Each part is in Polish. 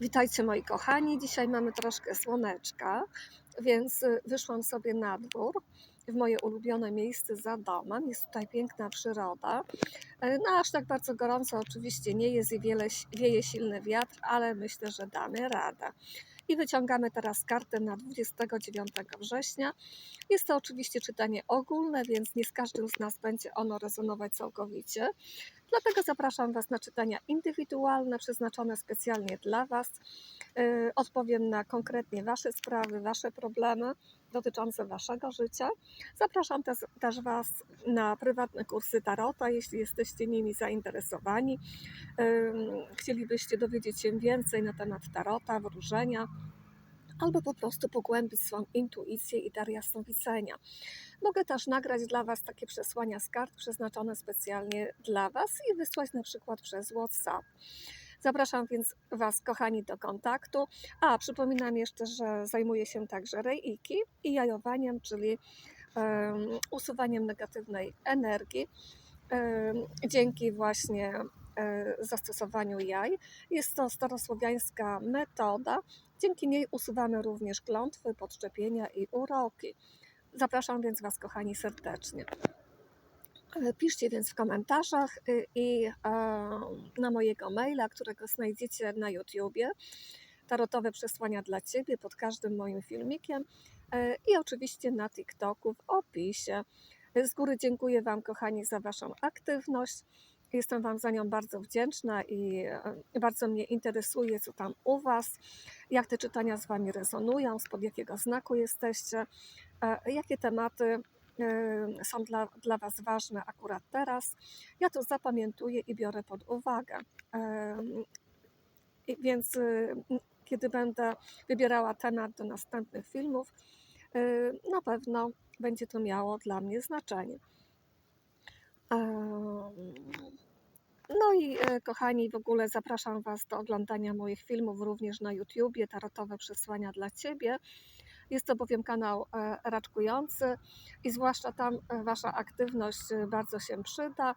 Witajcie moi kochani. Dzisiaj mamy troszkę słoneczka, więc y, wyszłam sobie na dwór w moje ulubione miejsce za domem. Jest tutaj piękna przyroda. E, No aż tak bardzo gorąco oczywiście nie jest i wiele, wieje silny wiatr, ale myślę, że damy radę. I wyciągamy teraz kartę na 29 września. Jest to oczywiście czytanie ogólne, więc nie z każdym z nas będzie ono rezonować całkowicie. Dlatego zapraszam Was na czytania indywidualne, przeznaczone specjalnie dla Was. Yy, Odpowiem na konkretnie Wasze sprawy, Wasze problemy dotyczące Waszego życia. Zapraszam też, też Was na prywatne kursy Tarota, jeśli jesteście nimi zainteresowani. Chcielibyście dowiedzieć się więcej na temat Tarota, wróżenia albo po prostu pogłębić swoją intuicję i dar jasnowidzenia. Mogę też nagrać dla Was takie przesłania z kart przeznaczone specjalnie dla Was i wysłać na przykład przez WhatsApp. Zapraszam więc Was, kochani, do kontaktu. A, przypominam jeszcze, że zajmuję się także reiki i jajowaniem, czyli um, usuwaniem negatywnej energii um, dzięki właśnie um, zastosowaniu jaj. Jest to starosłowiańska metoda. Dzięki niej usuwamy również klątwy, podczepienia i uroki. Zapraszam więc Was, kochani, serdecznie. E, Piszcie więc w komentarzach y, i e, na mojego maila, którego znajdziecie na YouTubie. Tarotowe przesłania dla Ciebie pod każdym moim filmikiem e, i oczywiście na TikToku w opisie. Z góry dziękuję Wam, kochani, za Waszą aktywność. Jestem Wam za nią bardzo wdzięczna i bardzo mnie interesuje, co tam u Was, jak te czytania z Wami rezonują, spod jakiego znaku jesteście, jakie tematy są dla, dla Was ważne akurat teraz. Ja to zapamiętuję i biorę pod uwagę. I Więc y, kiedy będę wybierała temat do następnych filmów, y, na pewno będzie to miało dla mnie znaczenie. No i kochani, w ogóle zapraszam Was do oglądania moich filmów również na YouTubie, Tarotowe Przesłania dla Ciebie. Jest to bowiem kanał e, raczkujący i zwłaszcza tam e, Wasza aktywność e, bardzo się przyda.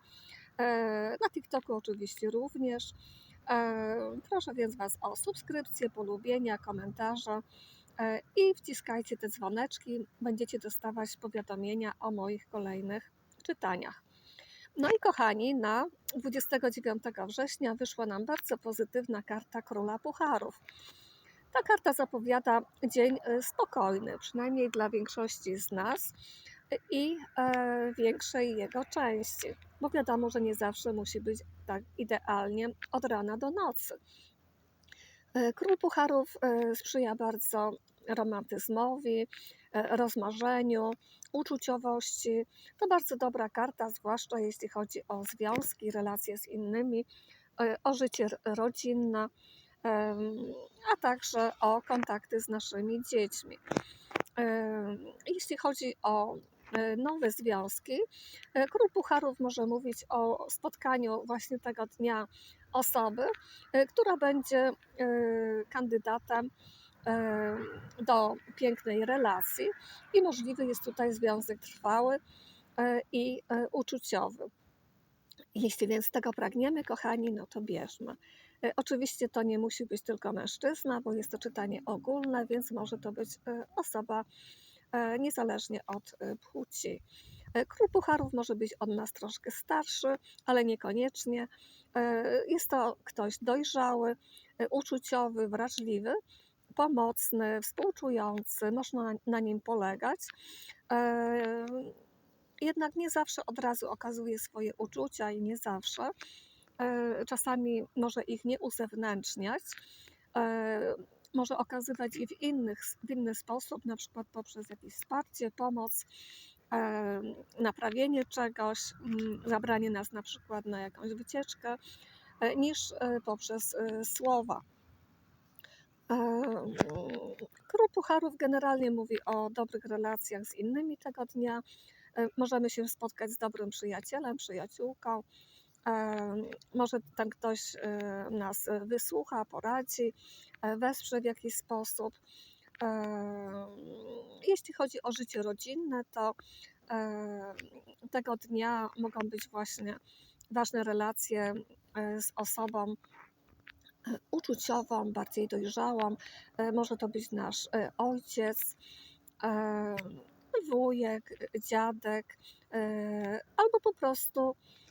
Na TikToku oczywiście również. Proszę więc Was o subskrypcję, polubienia, komentarze i wciskajcie te dzwoneczki. Będziecie dostawać powiadomienia o moich kolejnych czytaniach. No i kochani, na 29 września wyszła nam bardzo pozytywna karta Króla Pucharów. Ta karta zapowiada dzień e, spokojny, przynajmniej dla większości z nas e, i e, większej jego części, bo wiadomo, że nie zawsze musi być tak idealnie od rana do nocy. Król Pucharów sprzyja bardzo romantyzmowi, rozmarzeniu, uczuciowości. To bardzo dobra karta, zwłaszcza jeśli chodzi o związki, relacje z innymi, o życie rodzinne, a także o kontakty z naszymi dziećmi. Jeśli chodzi o e, nowe związki, e, Król Pucharów może mówić o spotkaniu właśnie tego dnia osoby, e, która będzie e, kandydatem e, do pięknej relacji i możliwy jest tutaj związek trwały e, i e, uczuciowy. Jeśli więc tego pragniemy, kochani, no to bierzmy. E, Oczywiście to nie musi być tylko mężczyzna, bo jest to czytanie ogólne, więc może to być e, osoba e, niezależnie od płci. Król Pucharów może być od nas troszkę starszy, ale niekoniecznie. Jest to ktoś dojrzały, uczuciowy, wrażliwy, pomocny, współczujący, można na nim polegać. Jednak nie zawsze od razu okazuje swoje uczucia i nie zawsze. E, Czasami może ich nie uzewnętrzniać. E, Może okazywać je w, innych, w inny sposób, na przykład poprzez jakieś wsparcie, pomoc, e, naprawienie czegoś, zabranie nas na przykład na jakąś wycieczkę, niż poprzez słowa. Król Pucharów generalnie mówi o dobrych relacjach z innymi tego dnia. Możemy się spotkać z dobrym przyjacielem, przyjaciółką. E, Może ten ktoś e, nas wysłucha, poradzi, e, wesprze w jakiś sposób. E, Jeśli chodzi o życie rodzinne, to e, tego dnia mogą być właśnie ważne relacje e, z osobą, uczuciową, bardziej dojrzałą. E, Może to być nasz e, ojciec, e, wujek, dziadek, e, albo po prostu e,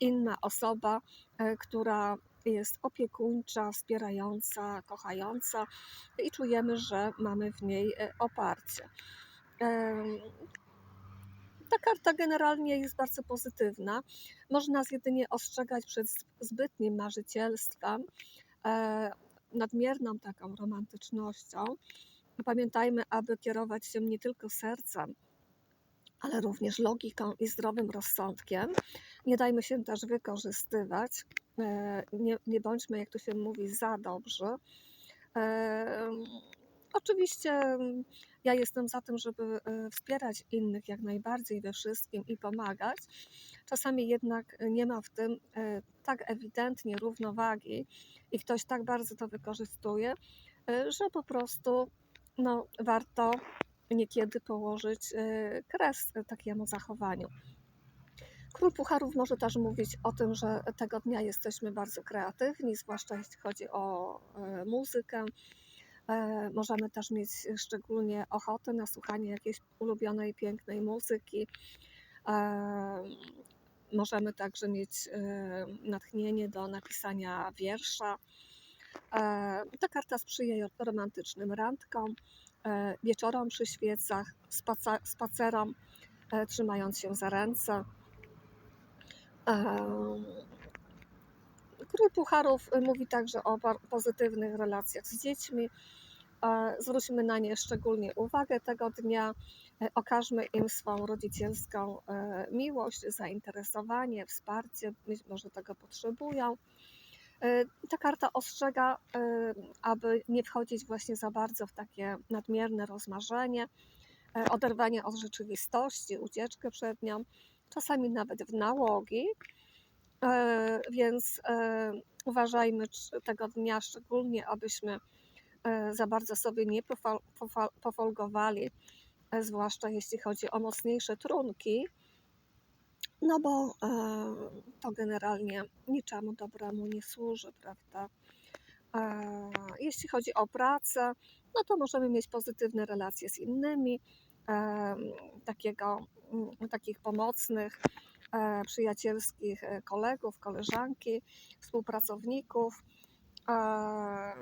inna osoba, e, która jest opiekuńcza, wspierająca, kochająca i czujemy, że mamy w niej e, oparcie. Ta karta generalnie jest bardzo pozytywna. Może nas jedynie ostrzegać przed zbytnim marzycielstwem, e, nadmierną taką romantycznością. Pamiętajmy, aby kierować się nie tylko sercem, ale również logiką i zdrowym rozsądkiem. Nie dajmy się też wykorzystywać. e, Nie, nie bądźmy, jak to się mówi, za dobrzy. E, Oczywiście mm, ja jestem za tym, żeby e, wspierać innych jak najbardziej we wszystkim i pomagać. Czasami jednak nie ma w tym tak ewidentnie równowagi i ktoś tak bardzo to wykorzystuje, że po prostu no, warto niekiedy położyć e, kres takiemu zachowaniu. Król Pucharów może też mówić o tym, że tego dnia jesteśmy bardzo kreatywni, zwłaszcza jeśli chodzi o e, muzykę. E, Możemy też mieć szczególnie ochotę na słuchanie jakiejś ulubionej, pięknej muzyki. E, Możemy także mieć e, natchnienie do napisania wiersza. E, Ta karta sprzyja romantycznym randkom, e, wieczorom przy świecach, spacerom, e, trzymając się za ręce. Król Pucharów y, mówi także o pozytywnych relacjach z dziećmi. E, Zwróćmy na nie szczególnie uwagę tego dnia. E, Okażmy im swą rodzicielską e, miłość, zainteresowanie, wsparcie. Być może tego potrzebują. E, Ta karta ostrzega, e, aby nie wchodzić właśnie za bardzo w takie nadmierne rozmarzenie, e, oderwanie od rzeczywistości, ucieczkę przed nią, czasami nawet w nałogi. Więc uważajmy tego dnia szczególnie, abyśmy za bardzo sobie nie pofolgowali, zwłaszcza jeśli chodzi o mocniejsze trunki, no bo e, to generalnie niczemu dobremu nie służy, prawda? E, Jeśli chodzi o pracę, no to możemy mieć pozytywne relacje z innymi, e, takiego, mm, takich pomocnych, e, przyjacielskich e, kolegów, koleżanki, współpracowników. E,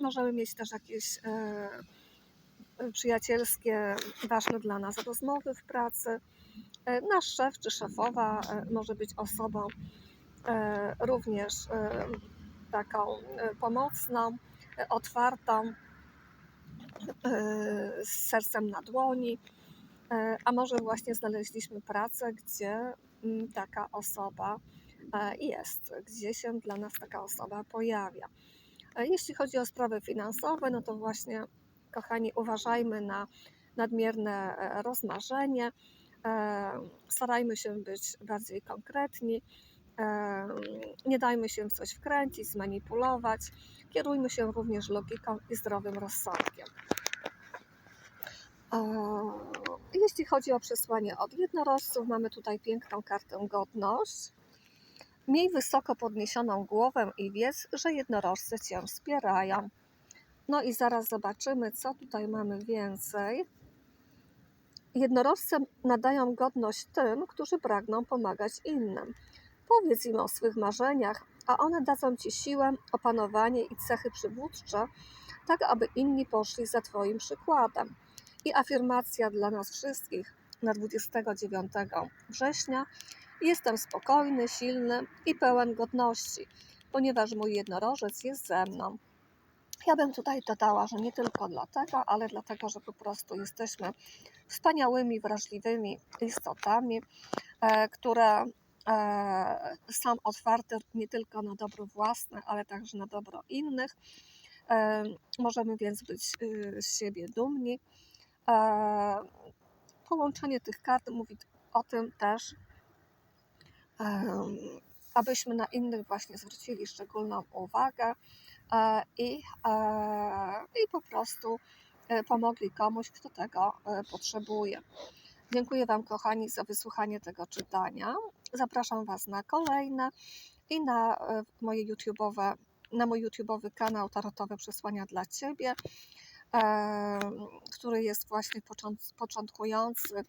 Możemy mieć też jakieś e, przyjacielskie, ważne dla nas rozmowy w pracy. E, Nasz szef czy szefowa e, może być osobą e, również taką pomocną, otwartą, z sercem na dłoni. A może właśnie znaleźliśmy pracę, gdzie mm, taka osoba jest, gdzie się dla nas taka osoba pojawia. Jeśli chodzi o sprawy finansowe, no to właśnie, kochani, uważajmy na nadmierne rozmarzenie. E, Starajmy się być bardziej konkretni. E, Nie dajmy się w coś wkręcić, zmanipulować. Kierujmy się również logiką i zdrowym rozsądkiem. E, Jeśli chodzi o przesłanie od jednorożców, mamy tutaj piękną kartę godność. Miej wysoko podniesioną głowę i wiedz, że jednorożce Cię wspierają. No i zaraz zobaczymy, co tutaj mamy więcej. Jednorożce nadają godność tym, którzy pragną pomagać innym. Powiedz im o swych marzeniach, a one dadzą Ci siłę, opanowanie i cechy przywódcze, tak aby inni poszli za Twoim przykładem. I afirmacja dla nas wszystkich na 29 września. Jestem spokojny, silny i pełen godności, ponieważ mój jednorożec jest ze mną. Ja bym tutaj dodała, że nie tylko dlatego, ale dlatego, że po prostu jesteśmy wspaniałymi, wrażliwymi istotami, e, które e, są otwarte nie tylko na dobro własne, ale także na dobro innych. E, Możemy więc być y, z siebie dumni. Połączenie tych kart mówi o tym też, abyśmy na innych właśnie zwrócili szczególną uwagę e, i, e, i po prostu e, pomogli komuś, kto tego potrzebuje. Dziękuję Wam, kochani, za wysłuchanie tego czytania. Zapraszam Was na kolejne i na moje YouTube'owe na mój YouTube'owy kanał Tarotowe Przesłania dla Ciebie, który jest właśnie począt, początkujący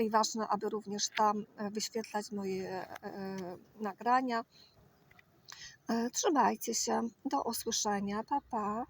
i ważne, aby również tam e, wyświetlać moje e, nagrania. E, Trzymajcie się. Do usłyszenia. Pa, pa.